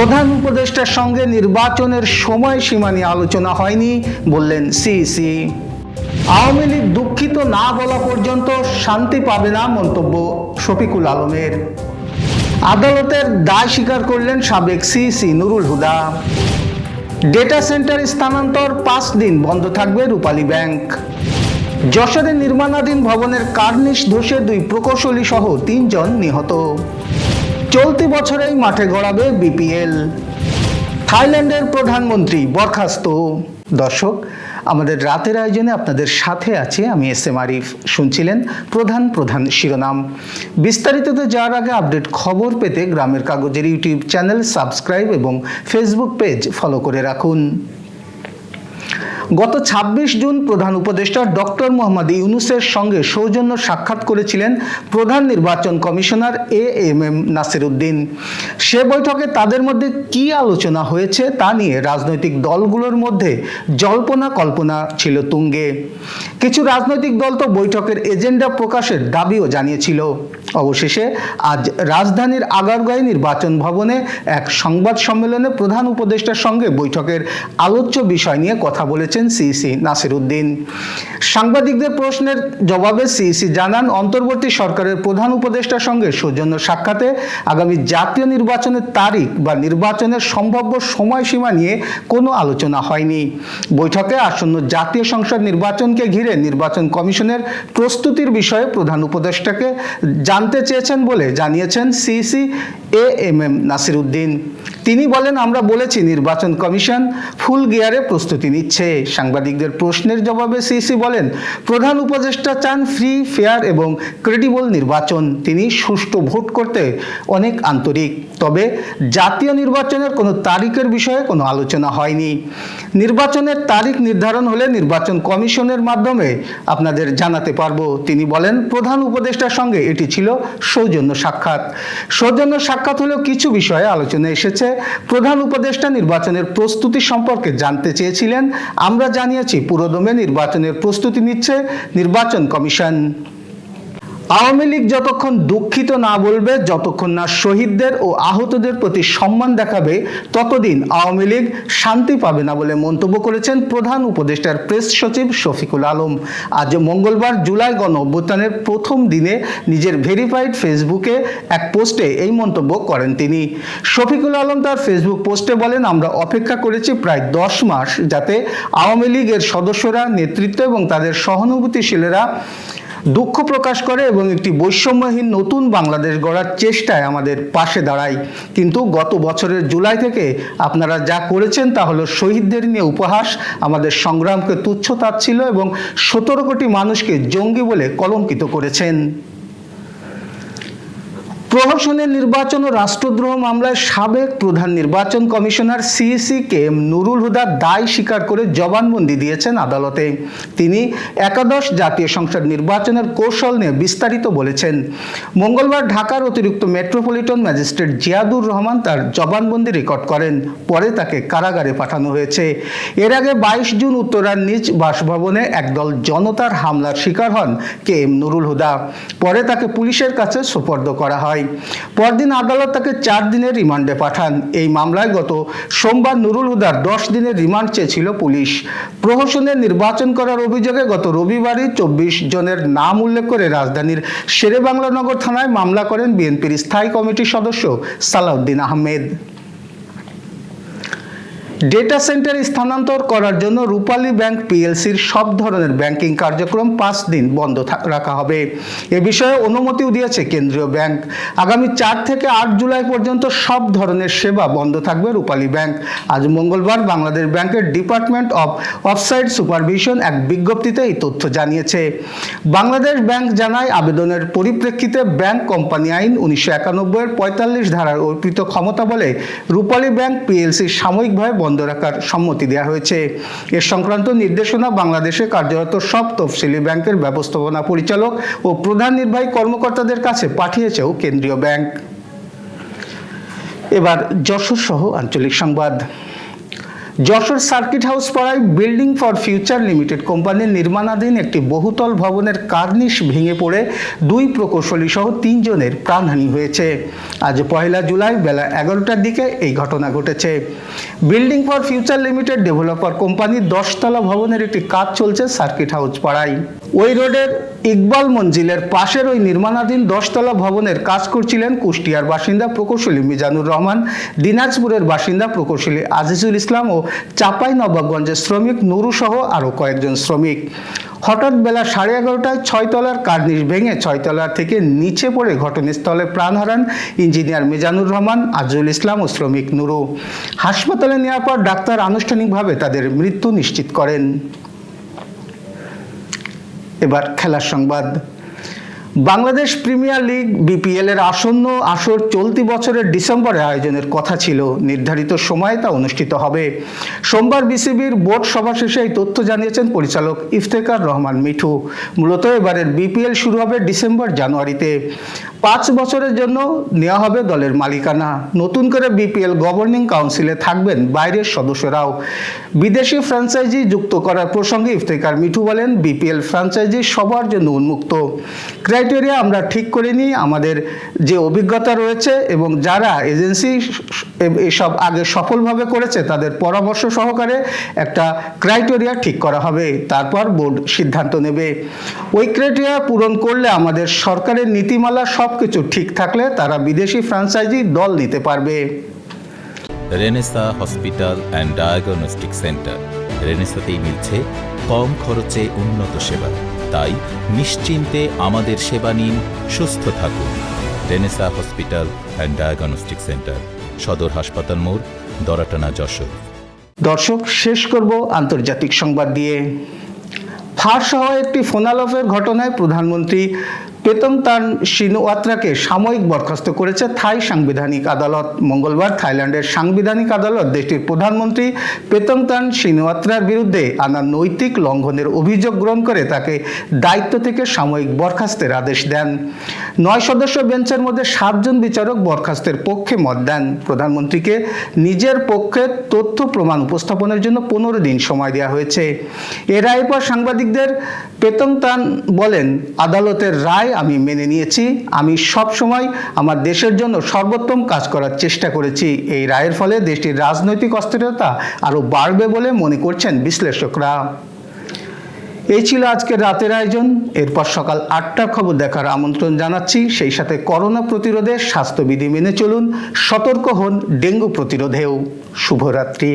প্রধান উপদেষ্টার সঙ্গে নির্বাচনের সময়সীমা নিয়ে আলোচনা হয়নি, বললেন সিইসি আওয়ামী লীগ দুঃখিত না বলা পর্যন্ত শান্তি পাবে না মন্তব্য শফিকুল আলমের। আদালতের দায় স্বীকার করলেন সাবেক CEC Nurul Huda. Data centre স্থানান্তর পাঁচ দিন বন্ধ থাকবে রূপালী ব্যাংক। যশোরে নির্মাণাধীন ভবনের কার্নিশ ধসে দুই প্রকৌশলী সহ তিনজন নিহত। চলতি বছরেই মাঠে গড়াবে বিপিএল। থাইল্যান্ডের প্রধানমন্ত্রী বরখাস্ত। দর্শক, আমাদের রাতের আয়োজনে আপনাদের সাথে আছে আমি এস এম আরিফ। শুনছিলেন প্রধান প্রধান শিরোনাম। বিস্তারিততে যাওয়ার আগে আপডেট খবর পেতে গ্রামের কাগজের ইউটিউব চ্যানেল সাবস্ক্রাইব এবং ফেসবুক পেজ ফলো করে রাখুন। গত ২৬ জুন প্রধান উপদেষ্টা ডক্টর মোহাম্মদ ইউনুসের সঙ্গে সৌজন্য সাক্ষাৎ করেছিলেন প্রধান নির্বাচন commissioner A M M Nasir Uddin সে বৈঠকে তাদের মধ্যে কি আলোচনা হয়েছে তা নিয়ে রাজনৈতিক দলগুলোর মধ্যে জল্পনা কল্পনা ছিল তুঙ্গে। কিছু রাজনৈতিক দল তো বৈঠকের এজেন্ডা প্রকাশের দাবিও জানিয়েছিল। অবশেষে আজ রাজধানীর আগারগাঁও নির্বাচন ভবনে এক সংবাদ সম্মেলনে প্রধান উপদেষ্টার সঙ্গে বৈঠকের আলোচ্য বিষয় নিয়ে কথা বলেছেন সিইসি নাসির উদ্দিন সাংবাদিকদের প্রশ্নের জবাবে সিইসি জানান, অন্তর্বর্তী সরকারের প্রধান উপদেষ্টার সঙ্গে সৌজন্য সাক্ষাতে আগামী জাতীয় নির্বাচনের তারিখ বা নির্বাচনের সম্ভাব্য সময়সীমা নিয়ে কোনো আলোচনা হয়নি। বৈঠকে আসন্ন জাতীয় সংসদ নির্বাচনকে ঘিরে নির্বাচন কমিশনের প্রস্তুতির বিষয়ে প্রধান উপদেষ্টাকে জানতে চেয়েছেন বলে জানিয়েছেন CEC A M M Nasir Uddin তিনি বলেন, আমরা বলেছি নির্বাচন কমিশন ফুল গিয়ারে প্রস্তুতি নিচ্ছে। সাংবাদিকদের প্রশ্নের জবাবে সিইসি বলেন, প্রধান উপদেষ্টা চান ফ্রি, ফেয়ার এবং ক্রেডিবল নির্বাচন। তিনি সুষ্ঠু ভোট করতে অনেক আন্তরিক। তবে জাতীয় নির্বাচনের কোনো তারিখের বিষয়ে কোনো আলোচনা হয়নি। নির্বাচনের তারিখ নির্ধারণ হলে নির্বাচন কমিশনের মাধ্যমে আপনাদের জানাতে পারব। তিনি বলেন, প্রধান উপদেষ্টার সঙ্গে এটি ছিল সৌজন্য সাক্ষাৎ। সৌজন্য সাক্ষাৎ হলেও কিছু বিষয়ে আলোচনা এসেছে। প্রধান উপদেষ্টা নির্বাচনের প্রস্তুতি সম্পর্কে জানতে চেয়েছিলেন। আমরা জানিয়েছি, পুরোদমে নির্বাচনের প্রস্তুতি নিচ্ছে নির্বাচন কমিশন। আওয়ামী লীগ যতক্ষণ দুঃখিত না বলবে, যতক্ষণ না শহীদদের ও আহতদের প্রতি সম্মান দেখাবে, ততদিন আওয়ামী লীগ শান্তি পাবে না বলে মন্তব্য করেছেন প্রধান উপদেষ্টার প্রেস সচিব শফিকুল আলম। আজ মঙ্গলবার জুলাই গণ অভ্যুত্থানের প্রথম দিনে নিজের ভেরিফাইড ফেসবুকে এক পোস্টে এই মন্তব্য করেন তিনি। শফিকুল আলম তার ফেসবুক পোস্টে বলেন, আমরা অপেক্ষা করেছি প্রায় দশ মাস যাতে আওয়ামী লীগের সদস্যরা, নেতৃত্ব এবং তাদের সহানুভূতিশীলেরা দুঃখ প্রকাশ করে এবং একটি বৈষম্যহীন নতুন বাংলাদেশ গড়ার চেষ্টায় আমাদের পাশে দাঁড়ায়। কিন্তু গত বছরের জুলাই থেকে আপনারা যা করেছেন তা হলো শহীদদের নিয়ে উপহাস, আমাদের সংগ্রামকে তুচ্ছ তাচ্ছিল এবং সতেরো কোটি মানুষকে জঙ্গি বলে কলঙ্কিত করেছেন। প্রহসনের নির্বাচন ও রাষ্ট্রদ্রোহ মামলায় সাবেক প্রধান নির্বাচন commissioner CEC K Nurul Huda দায় স্বীকার করে জবানবন্দি দিয়েছেন আদালতে। তিনি একাদশ জাতীয় সংসদ নির্বাচনের কৌশল নিয়ে বিস্তারিত বলেছেন। মঙ্গলবার ঢাকার অতিরিক্ত মেট্রোপলিটন ম্যাজিস্ট্রেট জিয়াদুর রহমান তার জবানবন্দি রেকর্ড করেন। পরে তাকে কারাগারে পাঠানো হয়েছে। এর আগে বাইশ জুন উত্তরার নিজ বাসভবনে একদল জনতার হামলার শিকার হন কে এম নুরুল হুদা। পরে তাকে পুলিশের কাছে সোপর্দ করা হয়। পরদিন আদালত তাকে চার দিনের রিমান্ডে পাঠান। এই মামলায় গত সোমবার নুরুল হুদার দশ দিনের রিমান্ড চেয়েছিল পুলিশ। প্রহসনের নির্বাচন করার অভিযোগে গত রবিবারই চব্বিশ জনের নাম উল্লেখ করে রাজধানীর শেরেবাংলানগর থানায় মামলা করেন বিএনপির স্থায়ী কমিটির সদস্য সালাউদ্দিন আহমেদ। ডেটা সেন্টার স্থানান্তর করার জন্য রূপালী ব্যাংক পিএলসির সব ধরনের ব্যাংকিং কার্যক্রম পাঁচ দিন বন্ধ রাখা হবে। এ বিষয়ে অনুমতিও দিয়েছে কেন্দ্রীয় ব্যাংক। আগামী চার থেকে আট জুলাই পর্যন্ত সব ধরনের সেবা বন্ধ থাকবে রূপালী ব্যাংক। আজ মঙ্গলবার বাংলাদেশ ব্যাংকের ডিপার্টমেন্ট অফ অফসাইড সুপারভিশন এক বিজ্ঞপ্তিতে এই তথ্য জানিয়েছে। বাংলাদেশ ব্যাংক জানায়, আবেদনের পরিপ্রেক্ষিতে ব্যাংক কোম্পানি আইন উনিশশো একানব্বইয়ের পঁয়তাল্লিশ ধারার অর্পিত ক্ষমতা বলে রূপালী ব্যাংক পিএলসি সাময়িকভাবে বন্ধ রাখার সম্মতি দেওয়া হয়েছে। এ সংক্রান্ত নির্দেশনা বাংলাদেশে কার্যরত সব তফসিলি ব্যাংকের ব্যবস্থাপনা পরিচালক ও প্রধান নির্বাহী কর্মকর্তাদের কাছে পাঠিয়েছেও কেন্দ্রীয় ব্যাংক। এবার যশোর সহ আঞ্চলিক সংবাদ। যশোর সার্কিট হাউস পাড়ায় বিল্ডিং ফর ফিউচার লিমিটেড কোম্পানির নির্মাণাধীন একটি বহুতল ভবনের কার্নিশ ভেঙে পড়ে দুই প্রকৌশলী সহ তিনজনের প্রাণহানি হয়েছে। আজ পয়লা জুলাই বেলা এগারোটার দিকে এই ঘটনা ঘটেছে। Building for future limited developer কোম্পানির দশতলা ভবনের একটি কাজ চলছে সার্কিট হাউস পাড়ায়। ওই রোডের ইকবাল মঞ্জিলের পাশের ওই নির্মাণাধীন দশতলা ভবনের কাজ করছিলেন কুষ্টিয়ার বাসিন্দা প্রকৌশলী মিজানুর রহমান, দিনাজপুরের বাসিন্দা প্রকৌশলী আজিজুল ইসলাম ও চাপাই নবাবগঞ্জের শ্রমিক নুরুসহ আরও কয়েকজন শ্রমিক। হঠাৎ বেলা সাড়ে এগারোটায় ছয়তলার কার্নিশ ভেঙে ছয়তলা থেকে নিচে পড়ে ঘটনাস্থলে প্রাণ হারান ইঞ্জিনিয়ার মিজানুর রহমান, আজিজুল ইসলাম ও শ্রমিক নুরু। হাসপাতালে নেওয়ার পর ডাক্তার আনুষ্ঠানিকভাবে তাদের মৃত্যু নিশ্চিত করেন। এবার খেলার সংবাদ। বাংলাদেশ প্রিমিয়ার লিগ বিপিএল এর আসন্ন আসর চলতি বছরের ডিসেম্বরে আয়োজনের কথা ছিল। নির্ধারিত সময়ে তা অনুষ্ঠিত হবে। সোমবার বিসিবির বোর্ড সভা শেষে এই তথ্য জানিয়েছেন পরিচালক ইফতেকার রহমান মিঠু। মূলত এবারের বিপিএল শুরু হবে ডিসেম্বর জানুয়ারিতে। পাঁচ বছরের জন্য নেওয়া হবে দলের মালিকানা। নতুন করে বিপিএল গভর্নিং কাউন্সিলে থাকবেন বাইরের সদস্যরাও। বিদেশি ফ্র্যাঞ্চাইজি যুক্ত করার প্রসঙ্গে ইফতেকার মিঠু বলেন, বিপিএল ফ্র্যাঞ্চাইজি সবার জন্য উন্মুক্ত। ক্রাইটেরিয়া আমরা ঠিক করিনি, আমাদের যে অভিজ্ঞতা রয়েছে এবং যারা এজেন্সি এসব আগে সফলভাবে করেছে, তাদের পরামর্শ সহকারে একটা ক্রাইটেরিয়া ঠিক করা হবে, তারপর বোর্ড সিদ্ধান্ত নেবে। ওই ক্রাইটেরিয়া পূরণ করলে আমাদের সরকারের নীতিমালা সব কিছু ঠিক থাকলে তারা বিদেশি ফ্র্যাঞ্চাইজি দল নিতে পারবে। Renaissance hospital and diagnostic centre. রেনেসাতেই মিলছে কম খরচে উন্নত সেবা। তাই নিশ্চিন্তে আমাদের সেবা নিন, সুস্থ থাকুন। Renaissance hospital and diagnostic centre সদর হাসপাতাল মোড়, দরাটানা, যশোর। দর্শক, শেষ করব আন্তর্জাতিক সংবাদ দিয়ে। ফাঁস হওয়া একটি ফোনালফের ঘটনায় প্রধানমন্ত্রী পেতমতান শিনোয়াত্রাকে সাময়িক বরখাস্ত করেছে থাই সাংবিধানিক আদালত। মঙ্গলবার থাইল্যান্ডের সাংবিধানিক আদালত দেশটির প্রধানমন্ত্রী পেতমতান শিনোয়াত্রার বিরুদ্ধে আনা নৈতিক লঙ্ঘনের অভিযোগ গ্রহণ করে তাকে দায়িত্ব থেকে সাময়িক বরখাস্তের আদেশ দেন। নয় সদস্য বেঞ্চের মধ্যে সাতজন বিচারক বরখাস্তের পক্ষে মত দেন। প্রধানমন্ত্রীকে নিজের পক্ষে তথ্য প্রমাণ উপস্থাপনের জন্য পনেরো দিন সময় দেওয়া হয়েছে। এ রায়ের পর সাংবাদিকদের পেতমতান বলেন, আদালতের রায় আমি মেনে নিয়েছি। আমি সব সময় আমার দেশের জন্য সর্বোত্তম কাজ করার চেষ্টা করেছি। এই রায়ের ফলে দেশটির রাজনৈতিক অস্থিরতা আরও বাড়বে বলে মনে করছেন বিশ্লেষকরা। এই ছিল আজকের রাতের আয়োজন। এরপর সকাল আটটার খবর দেখার আমন্ত্রণ জানাচ্ছি। সেই সাথে করোনা প্রতিরোধে স্বাস্থ্যবিধি মেনে চলুন। সতর্ক হন ডেঙ্গু প্রতিরোধেও। শুভরাত্রি।